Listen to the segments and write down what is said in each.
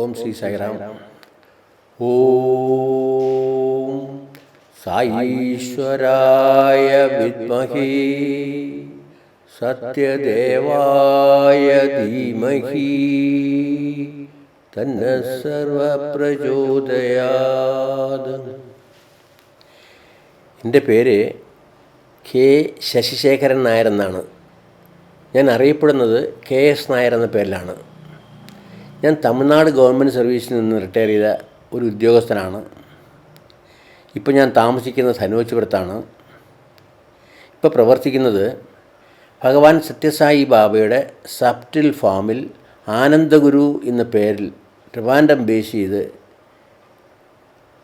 ഓം ശ്രീ സായിറാം ഓം സായീശ്വരായ വിദ്മഹി സത്യദേവായ ധീമഹി തന്ന സർവപ്രചോദയാത്. എന്റെ പേര് കെ ശശിശേഖരൻ നായർ എന്നാണ്. ഞാൻ അറിയപ്പെടുന്നത് കെ എസ് നായർ എന്ന പേരിലാണ്. ഞാൻ തമിഴ്നാട് ഗവൺമെന്റ് സർവീസിൽ നിന്ന് റിട്ടയർ ചെയ്ത ഒരു ഉദ്യോഗസ്ഥനാണ്. ഇപ്പോൾ ഞാൻ താമസിക്കുന്നത് ധനുവച്ചുപുരത്താണ് ഇപ്പോൾ പ്രവർത്തിക്കുന്നത് ഭഗവാൻ സത്യസായി ബാബയുടെ സപ്റ്റിൽ ഫാമിൽ ആനന്ദഗുരു എന്ന പേരിൽ ട്രിവാൻഡം ബേസ് ചെയ്ത്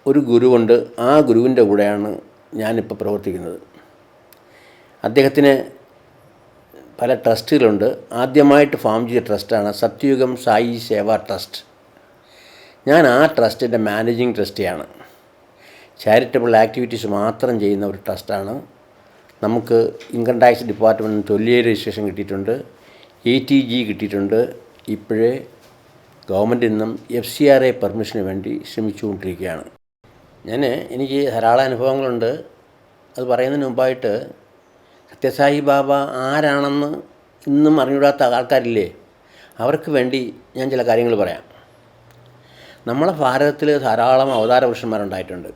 ഒരു ഗുരുവുണ്ട് ആ ഗുരുവിന്റെ കൂടെയാണ് ഞാനിപ്പോൾ പ്രവർത്തിക്കുന്നത്. അദ്ദേഹത്തിന് പല ട്രസ്റ്റുകളുണ്ട്. ആദ്യമായിട്ട് ഫാം ചെയ്ത ട്രസ്റ്റാണ് സത്യയുഗം സായി സേവ ട്രസ്റ്റ്. ഞാൻ ആ ട്രസ്റ്റിന്റെ മാനേജിങ് ട്രസ്റ്റിയാണ് ചാരിറ്റബിൾ ആക്ടിവിറ്റീസ് മാത്രം ചെയ്യുന്ന ഒരു ട്രസ്റ്റാണ്. നമുക്ക് ഇൻകം ടാക്സ് ഡിപ്പാർട്ട്മെന്റിന് തൊല്ലിയ രജിസ്ട്രേഷൻ കിട്ടിയിട്ടുണ്ട്. എ ടി ജി കിട്ടിയിട്ടുണ്ട്. ഇപ്പോഴേ ഗവൺമെന്റിൽ നിന്നും എഫ് സി ആർ എ പെർമിഷന് വേണ്ടി ശ്രമിച്ചുകൊണ്ടിരിക്കുകയാണ്. ഞാൻ എനിക്ക് ധാരാളം അനുഭവങ്ങളുണ്ട്. അത് പറയുന്നതിന് മുമ്പായിട്ട് സത്യസായി ബാബ ആരാണെന്ന് ഇന്നും അറിഞ്ഞൂടാത്ത ആൾക്കാരില്ലേ? അവർക്ക് വേണ്ടി ഞാൻ ചില കാര്യങ്ങൾ പറയാം. നമ്മളെ ഭാരതത്തിൽ ധാരാളം അവതാര പുരുഷന്മാരുണ്ടായിട്ടുണ്ട്.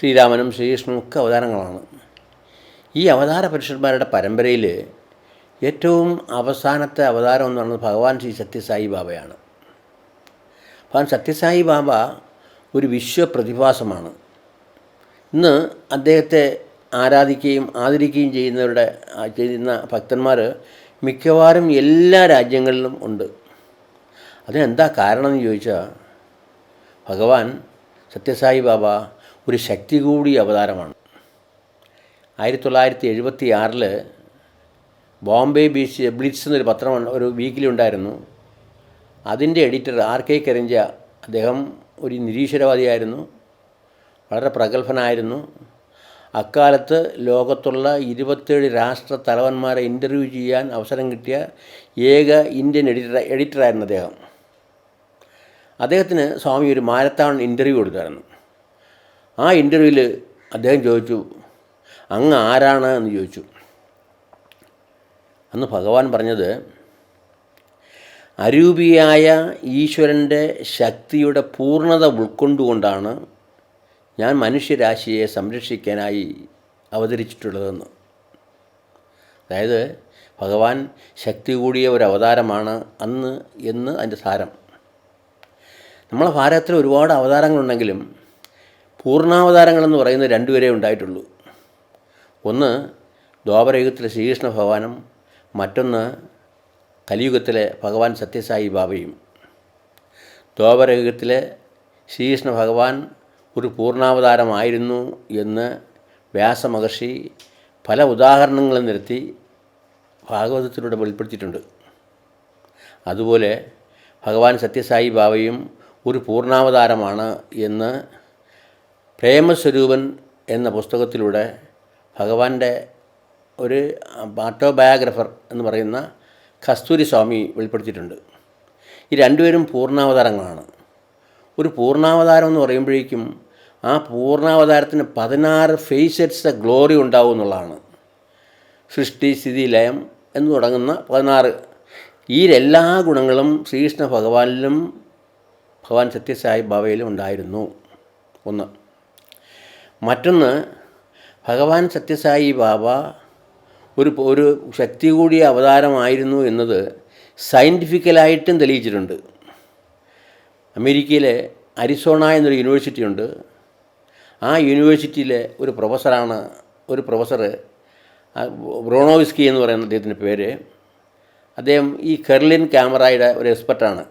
ശ്രീരാമനും ശ്രീകൃഷ്ണനും ഒക്കെ അവതാരങ്ങളാണ്. ഈ അവതാര പുരുഷന്മാരുടെ പരമ്പരയിൽ ഏറ്റവും അവസാനത്തെ അവതാരം എന്ന് പറയുന്നത് ഭഗവാൻ ശ്രീ സത്യസായി ബാബയാണ്. ഭഗവാൻ സത്യസായി ബാബ ഒരു വിശ്വപ്രതിഭാസമാണ്. ഇന്ന് അദ്ദേഹത്തെ ആരാധിക്കുകയും ആദരിക്കുകയും ചെയ്യുന്നവരുടെ ചെയ്യുന്ന ഭക്തന്മാർ മിക്കവാറും എല്ലാ രാജ്യങ്ങളിലും ഉണ്ട്. അതിനെന്താ കാരണം എന്ന് ചോദിച്ചാൽ ഭഗവാൻ സത്യസായി ബാബ ഒരു ശക്തി കൂടി അവതാരമാണ്. ആയിരത്തി തൊള്ളായിരത്തി എഴുപത്തി ആറിൽ ബോംബെ ബീച്ച് ബ്ലിറ്റ്സ് എന്നൊരു പത്രം ഒരു വീക്കിലി ഉണ്ടായിരുന്നു. അതിന്റെ എഡിറ്റർ ആർ കെ കരിഞ്ച അദ്ദേഹം ഒരു നിരീശ്വരവാദിയായിരുന്നു. വളരെ പ്രഗത്ഭനായിരുന്നു. അക്കാലത്ത് ലോകത്തുള്ള ഇരുപത്തേഴ് രാഷ്ട്ര തലവന്മാരെ ഇന്റർവ്യൂ ചെയ്യാൻ അവസരം കിട്ടിയ ഏക ഇന്ത്യൻ എഡിറ്റർ എഡിറ്ററായിരുന്നു അദ്ദേഹം. അദ്ദേഹത്തിന് സ്വാമി ഒരു മാരത്താൺ ഇന്റർവ്യൂ കൊടുത്തായിരുന്നു. ആ ഇന്റർവ്യൂവിൽ അദ്ദേഹം ചോദിച്ചു അങ്ങ് ആരാണ്? എന്ന് ചോദിച്ചു. അന്ന് ഭഗവാൻ പറഞ്ഞത് അരൂപിയായ ഈശ്വരന്റെ ശക്തിയുടെ പൂർണത ഉൾക്കൊണ്ടുകൊണ്ടാണ് ഞാൻ മനുഷ്യരാശിയെ സംരക്ഷിക്കാനായി അവതരിച്ചിട്ടുള്ളതെന്ന്. അതായത് ഭഗവാൻ ശക്തി കൂടിയ ഒരു അവതാരമാണ് അന്ന് എന്ന് അതിന്റെ സാരം. നമ്മളെ ഭാരതത്തിൽ ഒരുപാട് അവതാരങ്ങളുണ്ടെങ്കിലും പൂർണാവതാരങ്ങളെന്ന് പറയുന്നത് രണ്ടുപേരേ ഉണ്ടായിട്ടുള്ളൂ. ഒന്ന് ദ്വാപരയുഗത്തിലെ ശ്രീകൃഷ്ണ ഭഗവാനും മറ്റൊന്ന് കലിയുഗത്തിലെ ഭഗവാൻ സത്യസായി ബാബയും. ദ്വാപരയുഗത്തിലെ ശ്രീകൃഷ്ണ ഭഗവാൻ ഒരു പൂർണാവതാരമായിരുന്നു എന്ന് വ്യാസമഹർഷി പല ഉദാഹരണങ്ങളും നിരത്തി ഭാഗവതത്തിലൂടെ വെളിപ്പെടുത്തിയിട്ടുണ്ട്. അതുപോലെ ഭഗവാൻ സത്യസായി ബാബയും ഒരു പൂർണാവതാരമാണ് എന്ന് പ്രേമസ്വരൂപൻ എന്ന പുസ്തകത്തിലൂടെ ഭഗവാന്റെ ഒരു ഓട്ടോബയോഗ്രഫർ എന്ന് പറയുന്ന കസ്തൂരി സ്വാമി വെളിപ്പെടുത്തിയിട്ടുണ്ട്. ഈ രണ്ടുപേരും പൂർണാവതാരങ്ങളാണ് ഒരു പൂർണാവതാരം എന്ന് പറയുമ്പോഴേക്കും ആ പൂർണാവതാരത്തിന് പതിനാറ് ഫേസറ്റ്സ് ഗ്ലോറി ഉണ്ടാവും എന്നുള്ളതാണ്. സൃഷ്ടി സ്ഥിതി ലയം എന്ന് തുടങ്ങുന്ന പതിനാറ്. ഈ എല്ലാ ഗുണങ്ങളും ശ്രീകൃഷ്ണ ഭഗവാനിലും ഭഗവാൻ സത്യസായി ബാബയിലും ഉണ്ടായിരുന്നു. ഒന്ന്. മറ്റൊന്ന് ഭഗവാൻ സത്യസായി ബാബ ഒരു ഒരു ശക്തി കൂടിയ അവതാരമായിരുന്നു എന്നത് സയന്റിഫിക്കലായിട്ടും തെളിയിച്ചിട്ടുണ്ട്. അമേരിക്കയിലെ അരിസോണ എന്നൊരു യൂണിവേഴ്സിറ്റി ഉണ്ട്. ആ യൂണിവേഴ്സിറ്റിയിലെ ഒരു പ്രൊഫസറാണ് ഒരു പ്രൊഫസർ ബ്രോണോവിസ്കി എന്ന് പറയുന്ന അദ്ദേഹത്തിന്റെ പേര്. അദ്ദേഹം ഈ കെർലിൻ ക്യാമറയുടെ ഒരു എക്സ്പെർട്ടാണ്.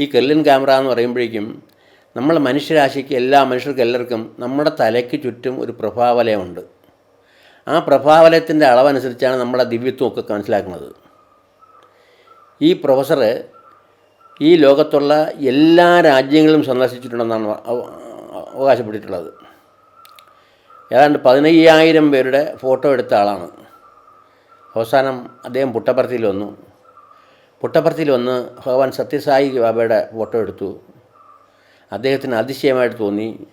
ഈ കെർലിൻ ക്യാമറ എന്ന് പറയുമ്പോഴേക്കും നമ്മൾ മനുഷ്യരാശിക്ക് എല്ലാ മനുഷ്യർക്കും എല്ലാവർക്കും നമ്മുടെ തലയ്ക്ക് ചുറ്റും ഒരു പ്രഭാവലയമുണ്ട്. ആ പ്രഭാവലയത്തിന്റെ അളവനുസരിച്ചാണ് നമ്മുടെ ദിവ്യത്വമൊക്കെ മനസ്സിലാക്കുന്നത്. ഈ പ്രൊഫസർ ഈ ലോകത്തുള്ള എല്ലാ രാജ്യങ്ങളും സന്ദർശിച്ചിട്ടുണ്ടെന്നാണ് അവകാശപ്പെട്ടിട്ടുള്ളത്. ഏതാണ്ട് പതിനയ്യായിരം പേരുടെ ഫോട്ടോ എടുത്ത ആളാണ്. അവസാനം അദ്ദേഹം പുട്ടപ്പർത്തിയിൽ വന്നു. പുട്ടപ്പർത്തിയിൽ വന്ന് ഭഗവാൻ സത്യസായി ബാബയുടെ ഫോട്ടോ എടുത്തു. അദ്ദേഹത്തിന് അതിശയമായിട്ട് തോന്നി.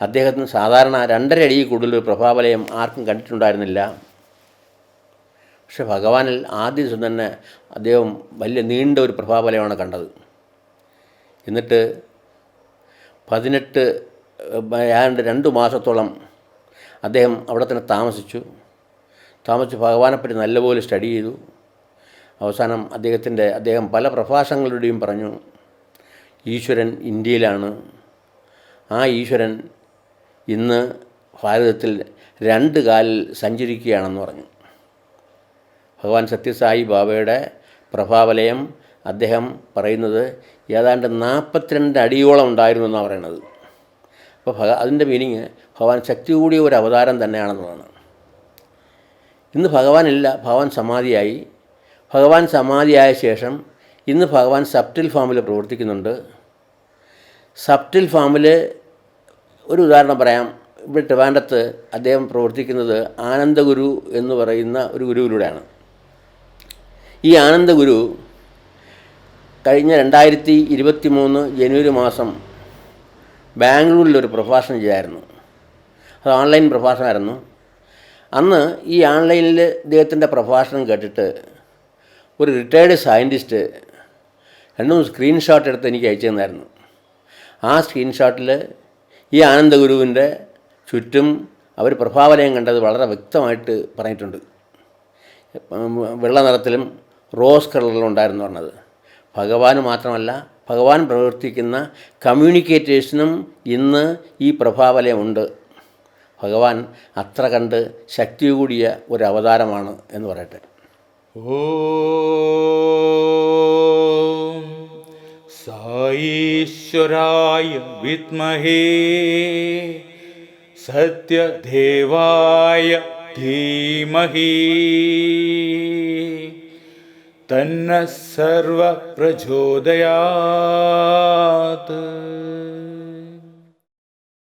അദ്ദേഹത്തിന് സാധാരണ രണ്ടര അടിയിൽ കൂടുതൽ പ്രഭാവലയം ആർക്കും കണ്ടിട്ടുണ്ടായിരുന്നില്ല. പക്ഷെ ഭഗവാനിൽ ആദ്യ ദിവസം തന്നെ അദ്ദേഹം വലിയ നീണ്ട ഒരു പ്രഭാവലയമാണ് കണ്ടത്. എന്നിട്ട് പതിനെട്ട് ഏതാണ്ട് രണ്ട് മാസത്തോളം അദ്ദേഹം അവിടെ തന്നെ താമസിച്ചു. താമസിച്ച് ഭഗവാനെപ്പറ്റി നല്ലപോലെ സ്റ്റഡി ചെയ്തു. അവസാനം അദ്ദേഹത്തിന്റെ അദ്ദേഹം പല പ്രഭാഷണങ്ങളുടെയും പറഞ്ഞു ഈശ്വരൻ ഇന്ത്യയിലാണ്. ആ ഈശ്വരൻ ഇന്ന് ഭാരതത്തിൽ രണ്ട് കാലിൽ സഞ്ചരിക്കുകയാണെന്ന് പറഞ്ഞു. ഭഗവാൻ സത്യസായി ബാബയുടെ പ്രഭാവലയം അദ്ദേഹം പറയുന്നത് ഏതാണ്ട് നാൽപ്പത്തിരണ്ട് അടിയോളം ഉണ്ടായിരുന്നു എന്നാണ് പറയുന്നത്. അപ്പോൾ ഭഗ അതിന്റെ മീനിങ് ഭഗവാൻ ശക്തി കൂടിയ ഒരു അവതാരം തന്നെയാണെന്നതാണ് ഇന്ന് ഭഗവാനില്ല ഭഗവാൻ സമാധിയായി. ഭഗവാൻ സമാധിയായ ശേഷം ഇന്ന് ഭഗവാൻ സപ്റ്റിൽ ഫാമിൽ പ്രവർത്തിക്കുന്നുണ്ട്. സപ്റ്റിൽ ഫാമിൽ ഒരു ഉദാഹരണം പറയാം. ഇവിടെ ട്രിവാൻഡത്ത് അദ്ദേഹം പ്രവർത്തിക്കുന്നത് ആനന്ദഗുരു എന്ന് പറയുന്ന ഒരു ഗുരുവിലൂടെയാണ്. ഈ ആനന്ദഗുരു കഴിഞ്ഞ രണ്ടായിരത്തി ഇരുപത്തി മൂന്ന് ജനുവരി മാസം ബാംഗ്ലൂരിലൊരു പ്രഭാഷണം ചെയ്തായിരുന്നു. അത് ഓൺലൈൻ പ്രഭാഷണമായിരുന്നു. അന്ന് ഈ ഓൺലൈനിൽ ഇദ്ദേഹത്തിന്റെ പ്രഭാഷണം കേട്ടിട്ട് ഒരു റിട്ടയർഡ് സയന്റിസ്റ്റ് രണ്ടു മൂന്ന് സ്ക്രീൻഷോട്ട് എടുത്ത് എനിക്ക് അയച്ചു തന്നായിരുന്നു. ആ സ്ക്രീൻഷോട്ടിൽ ഈ ആനന്ദഗുരുവിന്റെ ചുറ്റും അവർ പ്രഭാവലയം കണ്ടത് വളരെ വ്യക്തമായിട്ട് പറഞ്ഞിട്ടുണ്ട്. വെള്ള നിറത്തിലും റോസ് കളറിലും ഉണ്ടായിരുന്നു പറഞ്ഞത്. ഭഗവാന് മാത്രമല്ല ഭഗവാൻ പ്രവർത്തിക്കുന്ന കമ്മ്യൂണിക്കേറ്റേഴ്സിനും ഇന്ന് ഈ പ്രഭാവലയമുണ്ട് ഭഗവാൻ അത്ര കണ്ട് ശക്തി കൂടിയ ഒരു അവതാരമാണ് എന്ന് പറയട്ടെ. ഓ വിത്മഹേ സത്യദേവായ ധീമഹി. तन्नः सर्वप्रचोदयात्।